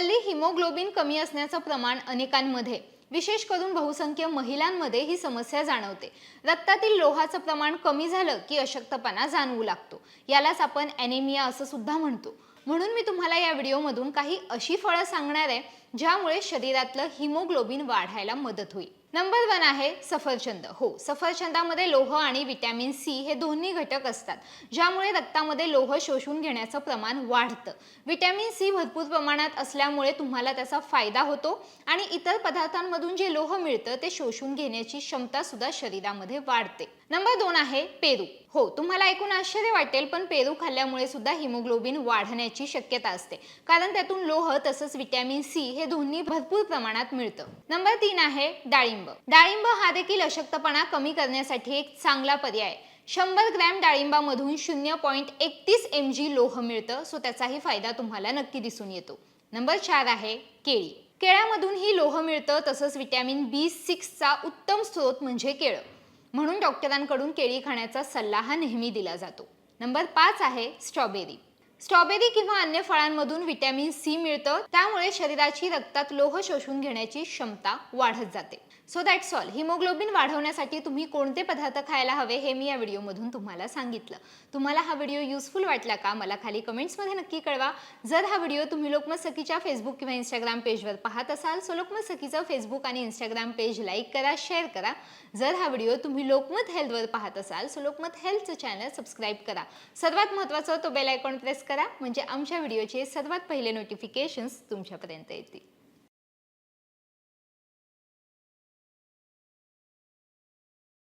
हल्ली हिमोग्लोबिन कमी असण्याचं प्रमाण अनेकांमध्ये. विशेष करून बहुसंख्य महिलांमध्ये ही समस्या जाणवते. रक्तातील लोहाचं प्रमाण कमी झालं की अशक्तपणा जाणवू लागतो. यालाच आपण ॲनेमिया असं सुद्धा म्हणतो. म्हणून मी तुम्हाला या व्हिडिओमधून काही अशी फळं सांगणार आहे ज्यामुळे शरीरातलं हिमोग्लोबिन वाढायला मदत होईल. नंबर वन आहे सफरचंद. हो सफरचंदामध्ये लोह आणि विटॅमिन सी हे दोन्ही घटक असतात ज्यामुळे रक्तामध्ये लोह शोषून घेण्याचं प्रमाण वाढतं. विटॅमिन सी भरपूर प्रमाणात असल्यामुळे तुम्हाला त्याचा फायदा होतो आणि इतर पदार्थांमधून जे लोह मिळतं ते शोषून घेण्याची क्षमता सुद्धा शरीरामध्ये वाढते. नंबर दोन आहे पेरू. हो तुम्हाला ऐकून आश्चर्य वाटेल पण पेरू खाल्ल्यामुळे सुद्धा हिमोग्लोबिन वाढण्याची शक्यता असते. कारण त्यातून लोह तसंच विटॅमिन सी हे हे दोन्ही भरपूर प्रमाणात मिळतं. नंबर तीन आहे डाळिंब. डाळिंब हा देखील अशक्तपणा कमी करण्यासाठी एक चांगला पर्याय. शंभर ग्रॅम डाळिंबामधून शून्य पॉईंट एकतीस एम जी लोह मिळतं सो त्याचाही फायदा तुम्हाला नक्की दिसून येतो. नंबर चार आहे केळी. केळ्यामधूनही लोह मिळतं तसंच विटॅमिन बी सिक्सचा उत्तम स्रोत म्हणजे केळं. म्हणून डॉक्टरांकडून केळी खाण्याचा सल्ला हा नेहमी दिला जातो. नंबर पाच आहे स्ट्रॉबेरी. स्ट्रॉबेरी किंवा अन्य फळांमधून विटॅमिन सी मिळतं त्यामुळे शरीराची रक्तात लोह शोषून घेण्याची क्षमता वाढत जाते. सो दॅट्स ऑल हिमोग्लोबिन वाढवण्यासाठी तुम्ही कोणते पदार्थ खायला हवे हे मी या व्हिडिओमधून तुम्हाला सांगितलं. तुम्हाला हा व्हिडिओ युजफुल वाटला का मला खाली कमेंट्समध्ये नक्की कळवा. जर हा व्हिडिओ तुम्ही लोकमत सखीच्या फेसबुक किंवा इंस्टाग्राम पेजवर पाहत असाल सो लोकमत सखीचं फेसबुक आणि इंस्टाग्राम पेज लाईक करा शेअर करा. जर हा व्हिडिओ तुम्ही लोकमत हेल्थवर पाहत असाल सो लोकमत हेल्थचं चॅनल सबस्क्राईब करा. सर्वात महत्त्वाचं तो बेल आयकॉन प्रेस करा. म्हणजे आमच्या व्हिडिओचे सर्वात पहिले नोटिफिकेशन्स तुमच्यापर्यंत येतील.